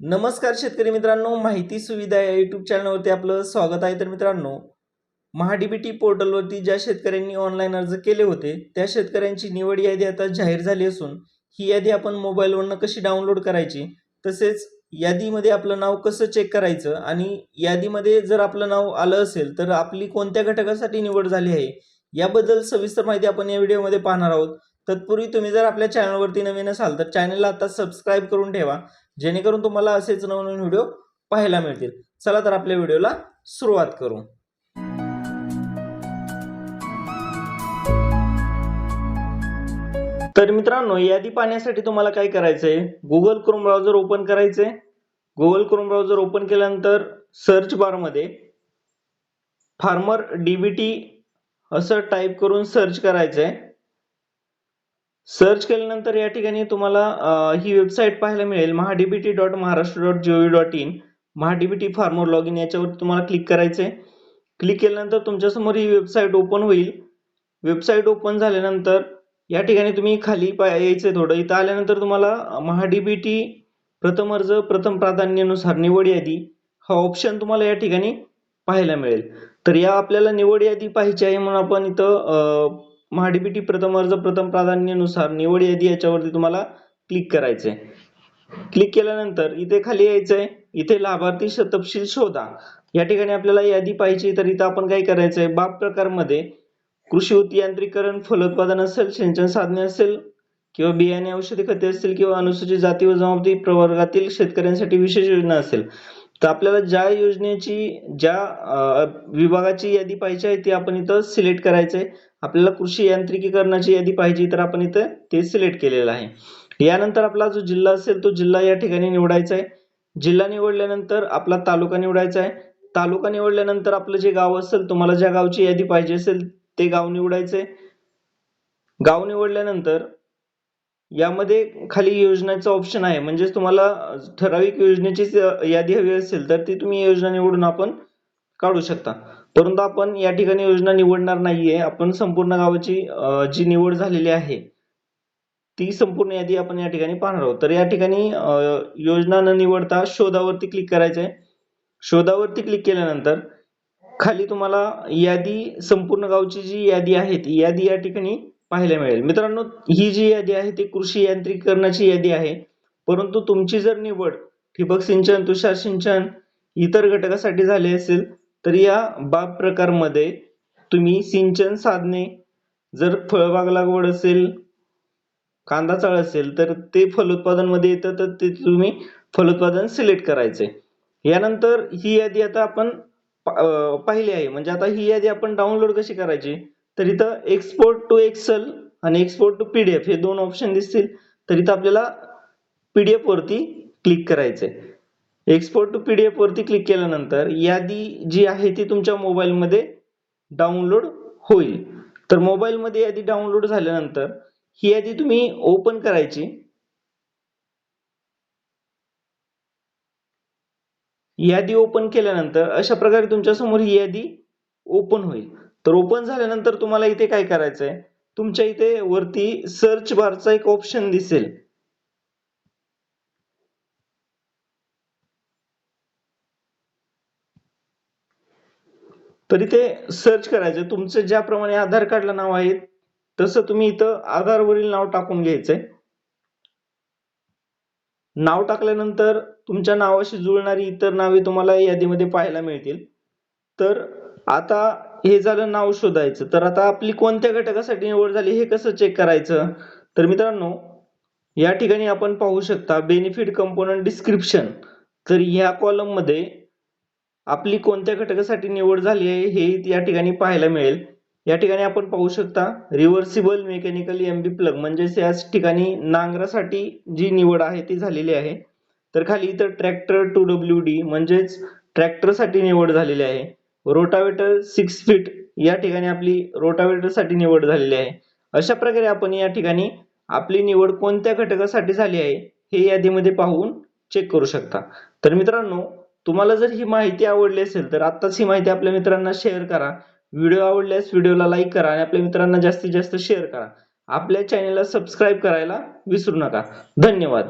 नमस्कार शेतकरी मित्रांनो माहिती सुविधा या यूट्यूब चॅनलवरती आपलं स्वागत आहे. तर मित्रांनो महाडीबीटी पोर्टलवरती ज्या शेतकऱ्यांनी ऑनलाईन अर्ज केले होते त्या शेतकऱ्यांची निवड यादी आता जाहीर झाली असून ही यादी आपण मोबाईलवरनं कशी डाउनलोड करायची तसेच यादीमध्ये आपलं नाव कसं चेक करायचं आणि यादीमध्ये जर आपलं नाव आलं असेल तर आपली कोणत्या घटकासाठी निवड झाली आहे याबद्दल सविस्तर माहिती आपण या व्हिडिओमध्ये पाहणार आहोत. तत्पूर्वी तुम्ही जर आपल्या चॅनलवरती नवीन असाल तर चॅनलला आता सबस्क्राईब करून ठेवा. जेणेकरून तुम्हाला असेच नवनवीन व्हिडिओ पाहायला मिळतील. चला तर आपल्या व्हिडिओला सुरुवात करू. तर मित्रांनो यादी पाहण्यासाठी तुम्हाला काय करायचंय? गुगल क्रोम ब्राउझर ओपन करायचंय. गुगल क्रोम ब्राउझर ओपन केल्यानंतर सर्च बारमध्ये फार्मर डीबीटी असं टाईप करून सर्च करायचंय. सर्च केल्यानंतर या ठिकाणी तुम्हाला ही वेबसाईट पाहायला मिळेल MahaDBT dot Maharashtra dot GOV dot in MahaDBT farmer log in याच्यावर तुम्हाला क्लिक करायचंय. क्लिक केल्यानंतर तुमच्यासमोर ही वेबसाईट ओपन होईल. वेबसाईट ओपन झाल्यानंतर या ठिकाणी तुम्ही खाली यायचं थोडं. इथं आल्यानंतर तुम्हाला महाडीबीटी प्रथम अर्ज प्रथम प्राधान्यानुसार निवड यादी हा ऑप्शन तुम्हाला या ठिकाणी पाहायला मिळेल. तर या आपल्याला निवड यादी पाहिजे आहे म्हणून आपण इथं महाडीबीटी प्रथम अर्ज प्रथम प्राधान्यानुसार निवड यादी याच्यावरती तुम्हाला क्लिक करायचंय. क्लिक केल्यानंतर इथे खाली यायचंय इथे लाभार्थी तपशील शोधा. या ठिकाणी आपल्याला यादी पाहिजे तर इथं आपण काय करायचंय? बाब प्रकारमध्ये कृषी उत्यांत्रिकरण फलोत्पादन असेल सिंचन साधने असेल किंवा बियाणे औषधी खते असतील किंवा अनुसूचित जाती व जमाती प्रवर्गातील शेतकऱ्यांसाठी विशेष योजना असेल. तर आपल्याला ज्या योजनेची ज्या विभागाची यादी पाहिजे आहे ती आपण इथं सिलेक्ट करायचं आहे आपल्याला कृषी यांत्रिकीकरणाची यादी पाहिजे तर आपण इथं ते सिलेक्ट केलेलं आहे. यानंतर आपला जो जिल्हा असेल तो जिल्हा या ठिकाणी निवडायचा आहे. जिल्हा निवडल्यानंतर आपला तालुका निवडायचा आहे. तालुका निवडल्यानंतर आपलं जे गाव असेल तुम्हाला ज्या गावची यादी पाहिजे असेल ते गाव निवडायचंय. गाव निवडल्यानंतर यामध्ये खाली योजनेचा ऑप्शन आहे. म्हणजेच तुम्हाला ठराविक योजनेची यादी हवी असेल तर ती तुम्ही योजना निवडून आपण काढू शकता. परंतु आपण या ठिकाणी योजना निवडणार नाहीये. आपण संपूर्ण गावाची जी निवड झालेली आहे ती संपूर्ण यादी आपण या ठिकाणी पाहणार आहोत. तर या ठिकाणी योजना न निवडता शोधावरती क्लिक करायचंय. शोधावरती क्लिक केल्यानंतर खाली तुम्हाला यादी संपूर्ण गावची जी यादी आहे ती यादी या ठिकाणी पाहायला मिळेल. मित्रांनो ही जी यादी आहे ती कृषी यांत्रिकरणाची यादी आहे. परंतु तुमची जर निवड ठिबक सिंचन तुषार सिंचन इतर घटकासाठी झाली असेल तर या बाब प्रकारमध्ये तुम्ही सिंचन साधने जर फळबाग लागवड असेल कांदा चाळ असेल तर ते फलोत्पादनमध्ये येतं तर ते तुम्ही फलोत्पादन सिलेक्ट करायचे. यानंतर ही यादी आता आपण पा- पाहिली आहे. म्हणजे आता ही यादी आपण डाउनलोड कशी करायची? तर इथं एक्सपोर्ट टू एक्सेल आणि एक्सपोर्ट टू पीडीएफ हे दोन ऑप्शन दिसतील. तर इथं आपल्याला पीडीएफ वरती क्लिक करायचंय. एक्सपोर्ट टू पीडीएफ वरती क्लिक केल्यानंतर यादी जी आहे ती तुमच्या मोबाईलमध्ये डाउनलोड होईल. तर मोबाईलमध्ये यादी डाउनलोड झाल्यानंतर ही यादी तुम्ही ओपन करायची. यादी ओपन केल्यानंतर अशा प्रकारे तुमच्यासमोर ही यादी ओपन होईल. तर ओपन झाल्यानंतर तुम्हाला इथे काय करायचंय? तुमच्या इथे वरती सर्च बारचा एक ऑप्शन दिसेल. तर इथे सर्च करायचं तुमचं ज्याप्रमाणे आधार कार्डला नाव आहे तसं तुम्ही इथं आधारवरील नाव टाकून घ्यायचंय. नाव टाकल्यानंतर तुमच्या नावाशी जुळणारी इतर नावे तुम्हाला यादीमध्ये पाहायला मिळतील. तर आता हे झालं नाव शोधायचं. तर आता आपली कोणत्या घटकासाठी निवड झाली हे कसं चेक करायचं? तर मित्रांनो या ठिकाणी आपण पाहू शकता बेनिफिट कंपोनंट डिस्क्रिप्शन तर ह्या कॉलममध्ये आपली कोणत्या घटकासाठी निवड झाली आहे हे या ठिकाणी पाहायला मिळेल. या ठिकाणी आपण पाहू शकता reversible mechanical M B plug म्हणजेच याच ठिकाणी नांगरासाठी जी निवड आहे ती झालेली आहे. तर खाली इथं ट्रॅक्टर टू डब्ल्यू डी म्हणजेच ट्रॅक्टरसाठी निवड झालेली आहे. रोटावेटर सिक्स फीट या ठिकाणी आपली रोटावेटरसाठी निवड झालेली आहे. अशा प्रकारे आपण या ठिकाणी आपली निवड कोणत्या घटकासाठी झाली आहे हे यादीमध्ये पाहून चेक करू शकता. तर मित्रांनो तुम्हाला जर ही माहिती आवडली असेल तर आत्ताच ही माहिती आपल्या मित्रांना शेअर करा. व्हिडिओ आवडल्यास व्हिडिओला लाईक करा आणि आपल्या मित्रांना जास्तीत जास्त शेअर करा. आपल्या चॅनेलला सबस्क्राईब करायला विसरू नका. धन्यवाद.